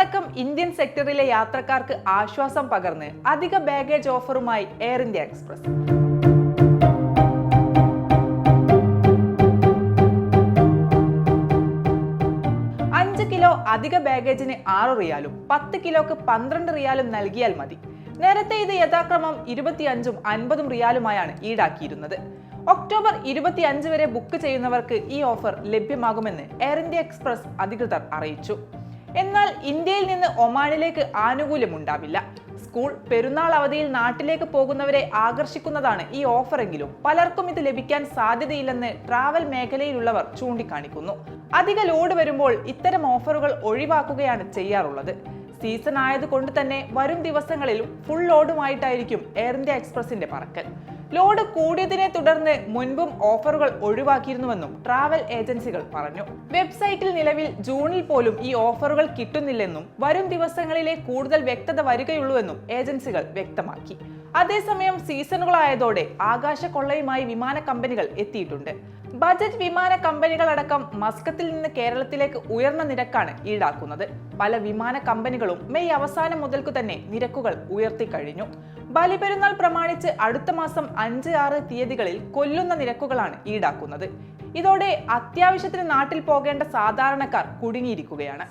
അടക്കം ഇന്ത്യൻ സെക്ടറിലെ യാത്രക്കാർക്ക് ആശ്വാസം പകർന്ന് അധിക ബാഗേജ് ഓഫറുമായി എയർ ഇന്ത്യ എക്സ്പ്രസ് അഞ്ച് കിലോ അധിക ബാഗേജിന് ആറ് റിയാലും പത്ത് കിലോക്ക് പന്ത്രണ്ട് റിയാലും നൽകിയാൽ മതി. നേരത്തെ ഇത് യഥാക്രമം ഇരുപത്തിയഞ്ചും അൻപതും റിയാലുമായാണ് ഈടാക്കിയിരുന്നത്. ഒക്ടോബർ ഇരുപത്തിയഞ്ച് വരെ ബുക്ക് ചെയ്യുന്നവർക്ക് ഈ ഓഫർ ലഭ്യമാകുമെന്ന് എയർ ഇന്ത്യ എക്സ്പ്രസ് അധികൃതർ അറിയിച്ചു. എന്നാൽ ഇന്ത്യയിൽ നിന്ന് ഒമാനിലേക്ക് ആനുകൂല്യമുണ്ടാവില്ല. സ്കൂൾ പെരുന്നാൾ അവധിയിൽ നാട്ടിലേക്ക് പോകുന്നവരെ ആകർഷിക്കുന്നതാണ് ഈ ഓഫറെങ്കിലും. പലർക്കും ഇത് ലഭിക്കാൻ സാധ്യതയില്ലെന്ന് ട്രാവൽ മേഖലയിലുള്ളവർ ചൂണ്ടിക്കാണിക്കുന്നു. അധിക ലോഡ് വരുമ്പോൾ ഇത്തരം ഓഫറുകൾ ഒഴിവാക്കുകയാണ് ചെയ്യാറുള്ളത്. സീസൺ ആയതുകൊണ്ട് തന്നെ വരും ദിവസങ്ങളിലും ഫുൾ ലോഡുമായിട്ടായിരിക്കും എയർ ഇന്ത്യ എക്സ്പ്രസിന്റെ പറക്കൽ. ലോഡ് കൂടിയതിനെ തുടർന്ന് മുൻപും ഓഫറുകൾ ഒഴിവാക്കിയിരുന്നുവെന്നും ട്രാവൽ ഏജൻസികൾ പറഞ്ഞു. വെബ്സൈറ്റിൽ നിലവിൽ ജൂണിൽ പോലും ഈ ഓഫറുകൾ കിട്ടുന്നില്ലെന്നും വരും ദിവസങ്ങളിലെ കൂടുതൽ വ്യക്തത വരികയുള്ളൂവെന്നും ഏജൻസികൾ വ്യക്തമാക്കി. അതേസമയം സീസണുകളായതോടെ ആകാശ കൊള്ളയുമായി വിമാന കമ്പനികൾ എത്തിയിട്ടുണ്ട്. ബജറ്റ് വിമാന കമ്പനികളടക്കം മസ്കത്തിൽ നിന്ന് കേരളത്തിലേക്ക് ഉയർന്ന നിരക്കാണ് ഈടാക്കുന്നത്. പല വിമാന കമ്പനികളും മെയ് അവസാനം മുതൽക്കു തന്നെ നിരക്കുകൾ ഉയർത്തിക്കഴിഞ്ഞു. ബലിപെരുന്നാൾ പ്രമാണിച്ച് അടുത്ത മാസം അഞ്ച് ആറ് തീയതികളിൽ കൊല്ലുന്ന നിരക്കുകളാണ് ഈടാക്കുന്നത്. ഇതോടെ അത്യാവശ്യത്തിന് നാട്ടിൽ പോകേണ്ട സാധാരണക്കാർ കുടുങ്ങിയിരിക്കുകയാണ്.